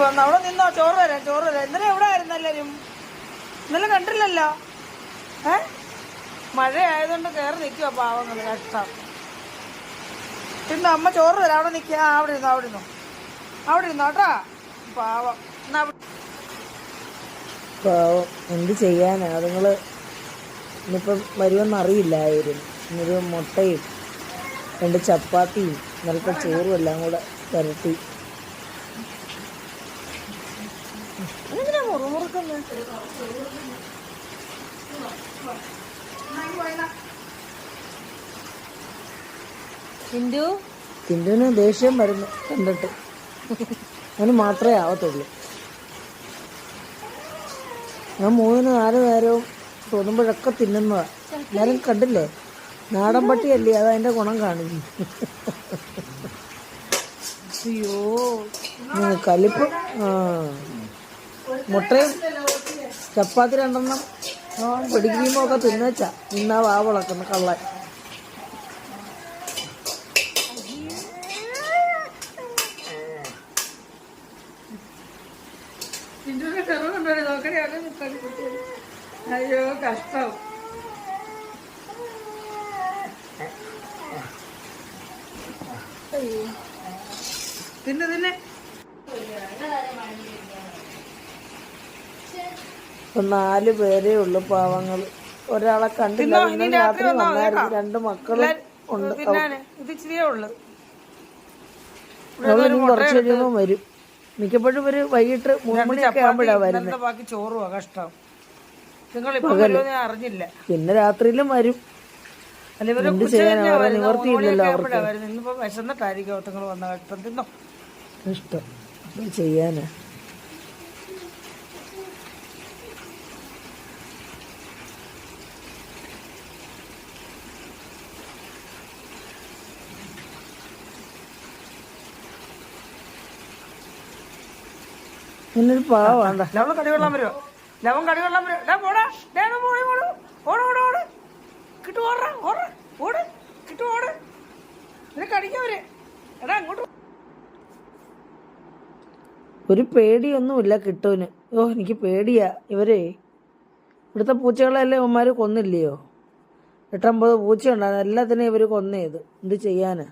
വന്നു അവിടെ നിന്നോ? ചോറ് വരാം ചോറ് വരാം ഇന്നലെ എവിടെ ആയിരുന്നു എല്ലാരും? ഇന്നലെ കണ്ടില്ലല്ലോ. ഏ? മഴ ആയതുകൊണ്ട് കയറി നിൽക്കുക പാവങ്ങൾ കഷ്ടം. ഇന്ന് അമ്മ ചോറ് തരാം. അവിടെ നിൽക്കുക അവിടെ ഇരുന്നു അവിടെ ഇരുന്നു. അവിടെ ഇരുന്നു കേട്ടാ. പാവം. പാവം. എന്ത് ചെയ്യാനാ? അതുങ്ങൾ ഇന്നിപ്പം വരുമെന്ന് അറിയില്ലായിരുന്നു. ഇന്നൊരു മുട്ടയും രണ്ട് ചപ്പാത്തിയും നല്ല ചോറും എല്ലാം കൂടെ പുരട്ടി. എന്തിനാ മുറുമുറുക്കുന്നത് ഹിന്ദു ഹിന്ദുവിന് ദേഷ്യം വരുന്നു. കണ്ടിട്ട്. അവന് മാത്രമേ ആവത്തുള്ളൂ. ഞാൻ മൂന്നിന് നാല് നേരവും തോന്നുമ്പോഴൊക്കെ തിന്നുന്നതാ. എല്ലാവരും കണ്ടില്ലേ? നാടൻ പട്ടിയല്ലേ അത് അതിന്റെ ഗുണം കാണിക്കും അയ്യോ. കലിപ്പ് ആ. മുട്ടയും ചപ്പാത്തി രണ്ടെണ്ണം. പിടിക്കുമ്പോ ഒക്കെ തിന്നേച്ചാ ഇന്നാ വാ വളക്കുന്ന കള്ളൻ. അയ്യോ കഷ്ടം. തിന്ന് തിന്നെ. ഇപ്പൊ നാല് പേരേ ഉള്ളു പാവങ്ങൾ. ഒരാളെ കണ്ടില്ല ഇന്നലെ രാത്രി വന്നായിരുന്നു. രണ്ട് മക്കളും ഉണ്ട്. ഇത് ഇച്ചിരിയേ ഉള്ളു. അവൾ ഇനി കുറച്ച് കഴിയുമ്പോ വരും. മിക്കപ്പോഴും ഇവർ വൈകിട്ട് മൂന്ന് മണിയൊക്കെ ആകുമ്പോഴാ വരുന്നത് ബാക്കി ചോറുവാ കഷ്ടം. അറിഞ്ഞില്ല. പിന്നെ രാത്രിയിലും വരും. എന്ത്. നിവർത്തിയില്ലല്ലോ. ഇന്നിപ്പോ വിശന്നിട്ടായിരിക്കും വന്ന കഷ്ടം തിന്നോ. ഇഷ്ടം ചെയ്യാനാ? ഇന്നൊരു പാവാണ്ട ലവൻ കടി കൊള്ളാൻ വരുമോ ലവൻ കടി കൊള്ളാൻ വരുമോ ഡാ പോടാ. ഡേ പോയി പോടു ഓട് ഓട് ഓട് കിട്ടു ഓട ഓട ഓട്. കിട്ടു ഓട്. നിനക്ക് അടിക്കാൻ എടാ അങ്ങോട്ട് ഒരു പേടിയൊന്നുമില്ല കിട്ടുവിന്. ഓ എനിക്ക് പേടിയാ. ഇവരെ ഇവിടുത്തെ പൂച്ചകളെല്ലാം ഇവന്മാർ കൊന്നില്ലയോ? എട്ടമ്പത് പൂച്ചയുണ്ടായിരുന്നു. എല്ലാത്തിനെയും ഇവർ കൊന്നേത് എന്ത് ചെയ്യാനാ?